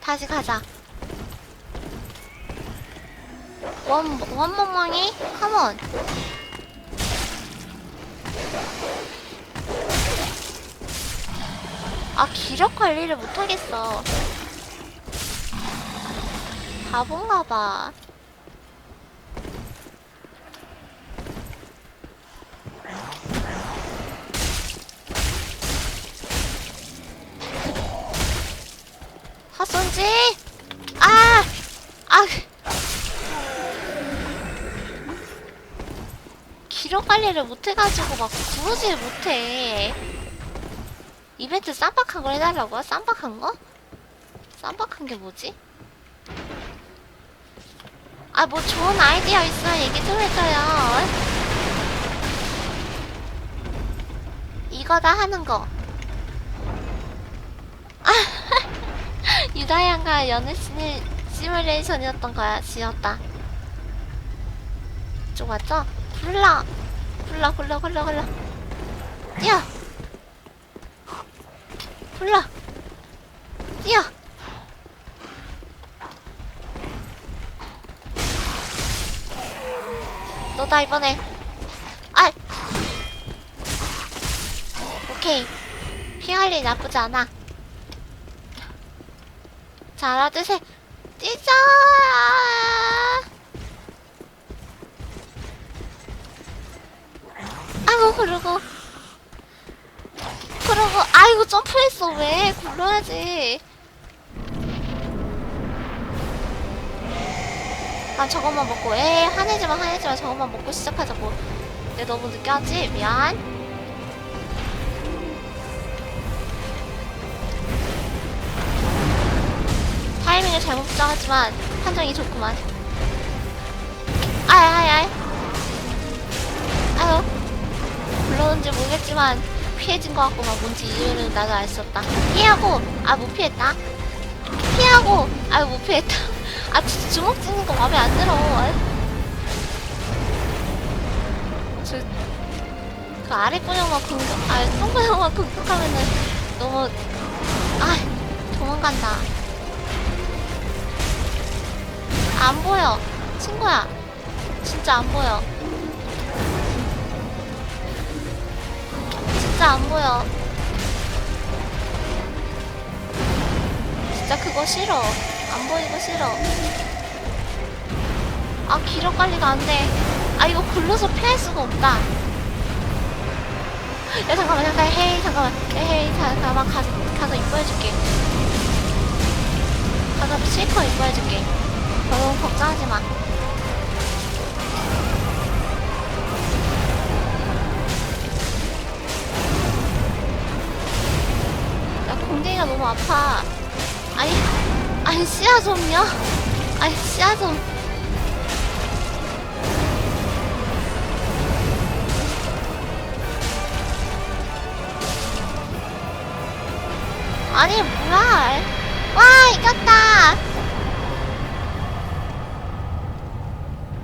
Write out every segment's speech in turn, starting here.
다시 가자. 원, 원멍멍이? 컴온. 아, 기력 관리를 못하겠어. 바본가 봐. 관리를 못해가지고 막 구우질 못해. 이벤트 쌈박한 걸 해달라고요? 쌈박한 거? 쌈박한 게 뭐지? 아, 뭐 좋은 아이디어 있으면 얘기 좀 해줘요. 이거다 하는 거. 유다양과 연애 시뮬, 시뮬레이션이었던 거야. 지었다. 이쪽 맞죠? 굴러! 굴러, 굴러, 굴러, 굴러. 뛰어! 굴러! 뛰어! 너다, 이번에. 아! 오케이. 피할 일 나쁘지 않아. 자, 하나, 둘, 셋. 뛰자! 아이고, 그러고. 그러고, 아이고, 점프했어, 왜? 굴러야지. 아, 저것만 먹고, 에 화내지 마, 화내지 마. 저것만 먹고 시작하자고. 내 너무 늦게 하지? 미안. 타이밍을 잘못 부정하지만 판정이 좋구만. 아야야야. 아유. 불러온지 모르겠지만 피해진 것 같구만. 뭔지 이유는 나도 알 수 없다. 피하고 아 못 피했다. 피하고 아유 못 피했다. 아 진짜 주먹 찍는 거 마음에 안 들어. 저 그 아래 분야만 공격 아 성분야만 공격하면은 너무 아 도망간다. 안 보여. 친구야. 진짜 안 보여. 진짜 안 보여. 진짜 그거 싫어. 안 보이고 싫어. 아, 기력 관리가 안 돼. 아, 이거 굴러서 피할 수가 없다. 야, 잠깐만, 잠깐, 헤이, 잠깐만. 헤이, 잠깐만, 가, 가서 이뻐해줄게. 가서 실컷 이뻐해줄게. 너무 걱정하지 마. 야, 공댕이가 너무 아파. 아니, 아니, 씨야 좀요? 아니, 씨야 좀. 아니, 뭐야. 와, 이겼다.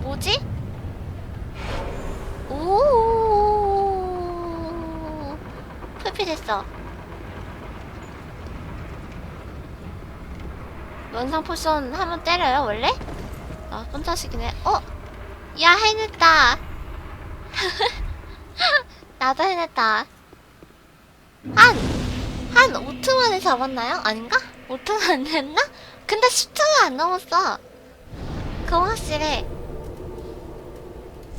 뭐지? 오, 풀필했어. 면상 포션 하면 때려요, 원래? 나쁜 자식이네. 어? 야, 해냈다. 나도 해냈다. 한, 한 5트 만에 잡았나요? 아닌가? 5트는 안 됐나? 근데 10트는 안 넘었어. 그거 확실해.